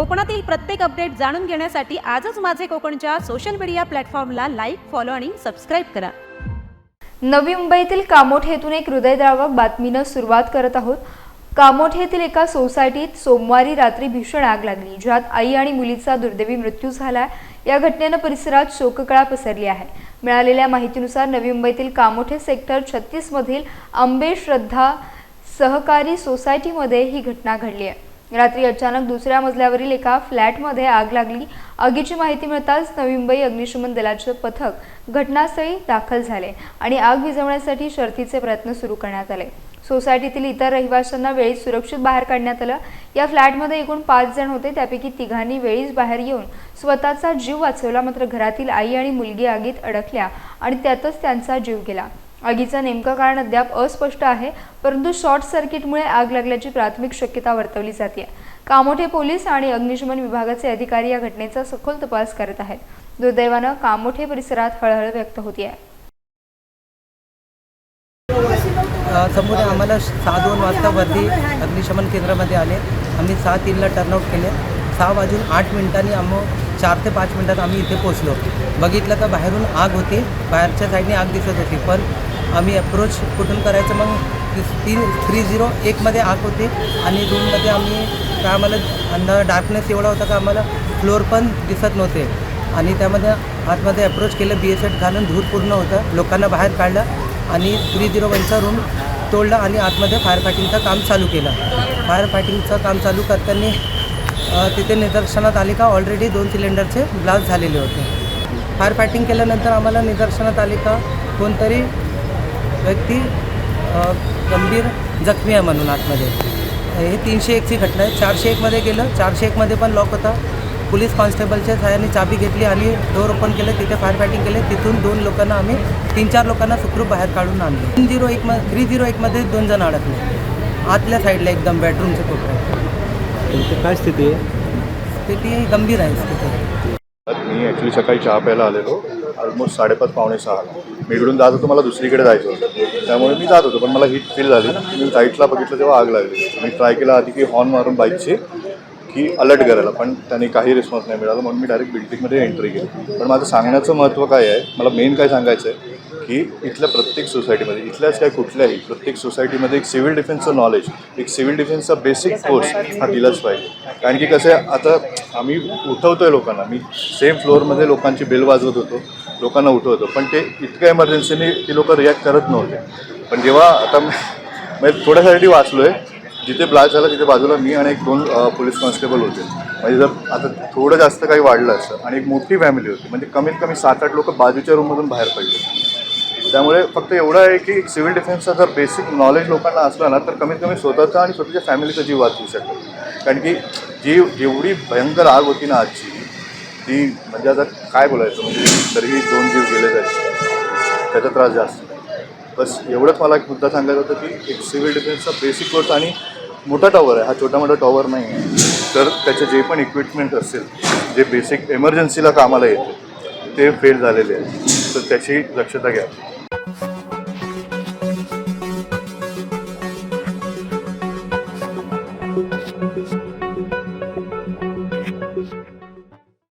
कोकणातील प्रत्येक अपडेट जाणून घेण्यासाठी आजच माझे कोकणच्या सोशल मीडिया प्लॅटफॉर्मला लाईक फॉलो आणि सबस्क्राईब करा. नवी मुंबईतील कामोठेतून एक हृदयद्रावक बातमीनं सुरुवात करत आहोत. कामोठेतील येथील एका सोसायटीत सोमवारी रात्री भीषण आग लागली ज्यात आई आणि मुलीचा दुर्दैवी मृत्यू झाला. या घटनेनं परिसरात शोककळा पसरली आहे. मिळालेल्या माहितीनुसार नवी मुंबईतील कामोठे सेक्टर छत्तीसमधील आंबे श्रद्धा सहकारी सोसायटीमध्ये ही घटना घडली आहे. रात्री अचानक दुसऱ्या मजल्यावरील एका फ्लॅटमध्ये आग लागली. आगीची माहिती मिळताच नवी मुंबई अग्निशमन दलाचे पथक घटनास्थळी दाखल झाले आणि आग विझवण्यासाठी शर्थीचे प्रयत्न सुरू करण्यात आले. सोसायटीतील इतर रहिवाशांना वेळीच सुरक्षित बाहेर काढण्यात आलं. या फ्लॅटमध्ये एकूण पाच जण होते. त्यापैकी तिघांनी वेळीच बाहेर येऊन स्वतःचा जीव वाचवला. मात्र घरातील आई आणि मुलगी आगीत अडकल्या आणि त्यातच त्यांचा जीव गेला. आगीचं नेमकं कारण अद्याप अस्पष्ट आहे परंतु शॉर्ट सर्किटमुळे आग लागल्याची प्राथमिक शक्यता वर्तवली जाते. कामोठे पोलीस आणि अग्निशमन विभागाचे अधिकारी या घटनेचा सखोल तपास करत आहेत. दुर्दैवानं कामोठे परिसरात हळहळ व्यक्त होती आहे समोर आम्हाला सहा दोन वाजता वरती अग्निशमन केंद्रामध्ये आले. आम्ही सहा तीनला टर्नआउट केले. सहा वाजून आठ मिनिटांनी आम चार ते पाच मिनिटात आम्ही इथे पोचलो बघितलं तर बाहेरून आग होती. बाहेरच्या साईडने आग दिसत होती. पण आम्ही अप्रोच कुठून करायचं? मग तीन थ्री झिरो एकमध्ये आग होती आणि रूममध्ये आम्ही काय आम्हाला अंदा डार्कनेस एवढा होता का आम्हाला फ्लोअर पण दिसत नव्हते. आणि त्यामध्ये आतमध्ये अप्रोच केलं बी एस एड घालून धूर पूर्ण होतं लोकांना बाहेर काढलं आणि थ्री झिरो वनचा रूम तोडला आणि आतमध्ये फायर फायटिंगचं काम चालू केलं. फायर फायटिंगचं काम चालू करताना तिथे निदर्शनात आले का? ऑलरेडी दोन सिलेंडरचे ब्लास्ट झालेले होते. फायर फायटिंग केल्यानंतर आम्हाला निदर्शनात आले का? कोणतरी व्यक्ती गंभीर जखमी आहे म्हणून आतमध्ये. हे तीनशे एकची घटना आहे. चारशे एकमध्ये गेलं. चारशे एकमध्ये पण लॉक होता. पोलीस कॉन्स्टेबलच्या सहाय्याने चाबी घेतली आणि डोर ओपन केलं. तिथे फायर फायटिंग केले. तिथून दोन लोकांना आम्ही तीन चार लोकांना सुखरूप बाहेर काढून आणले. तीन झिरो एक थ्री झिरो एकमध्ये दोन जण अडकले. आतल्या साईडला एकदम बेडरूमच्या कोपऱ्यात काय स्थिती आहे? स्थिती गंभीर आहे स्थिती. मी ॲक्च्युली सकाळी चहा प्यायला आलेलो. ऑलमोस्ट साडेपाच पावणे सहा. मी इकडून जात होतो मला दुसरीकडे जायचं होतं. त्यामुळे मी जात होतो पण मला हीट फील झाली. मी साईटला बघितलं तेव्हा आग लागली. मी ट्राय केला आधी की हॉर्न मारून बाईकची की अलर्ट करायला. पण त्यांनी काही रिस्पॉन्स नाही मिळाला. म्हणून मी डायरेक्ट बिल्डिंगमध्ये एंट्री केली. पण माझं सांगण्याचं महत्त्व काय आहे? मला मेन काय सांगायचं आहे की इथल्या प्रत्येक सोसायटीमध्ये इथल्याच काय कुठल्याही प्रत्येक सोसायटीमध्ये एक सिव्हिल डिफेन्सचं नॉलेज एक सिव्हिल डिफेन्सचा बेसिक कोर्स हा दिलाच पाहिजे. कारण की कसं आहे आता आम्ही उठवतो आहे लोकांना मी सेम फ्लोअरमध्ये लोकांची बेल वाजवत होतो लोकांना उठवतो पण ते इतक्या इमर्जन्सीने ती लोक रिॲक्ट करत नव्हते. पण जेव्हा आता म्हणजे थोड्यासाठी वाचलो आहे जिथे ब्लास्ट झाला तिथे बाजूला मी आणि एक दोन पोलीस कॉन्स्टेबल होते. म्हणजे जर आता थोडं जास्त काही वाढलं असतं आणि एक मोठी फॅमिली होती म्हणजे कमीत कमी सात आठ लोक बाजूच्या रूममधून बाहेर पडले. त्यामुळे फक्त एवढं आहे की सिव्हिल डिफेन्सचा जर बेसिक नॉलेज लोकांना असलं ना तर कमीत कमी स्वतःचा आणि स्वतःच्या फॅमिलीचा जीव वाचवू शकतो. कारण की जी जेवढी भयंकर आग होती ना आजची ती म्हणजे आता काय बोलायचं? म्हणजे तरीही दोन जीव गेले जायचे त्याचा त्रास जास्त. बस एवढंच मला एक मुद्दा सांगायचा होता की एक सिव्हिल डिफेन्सचा बेसिक कोर्स आणि मोठा टॉवर आहे हा छोटा मोठा टॉवर नाही आहे. तर त्याचे जे पण इक्विपमेंट असेल जे बेसिक एमर्जन्सीला कामाला येते ते फेल झालेले आहेत. तर त्याची दक्षता घ्या.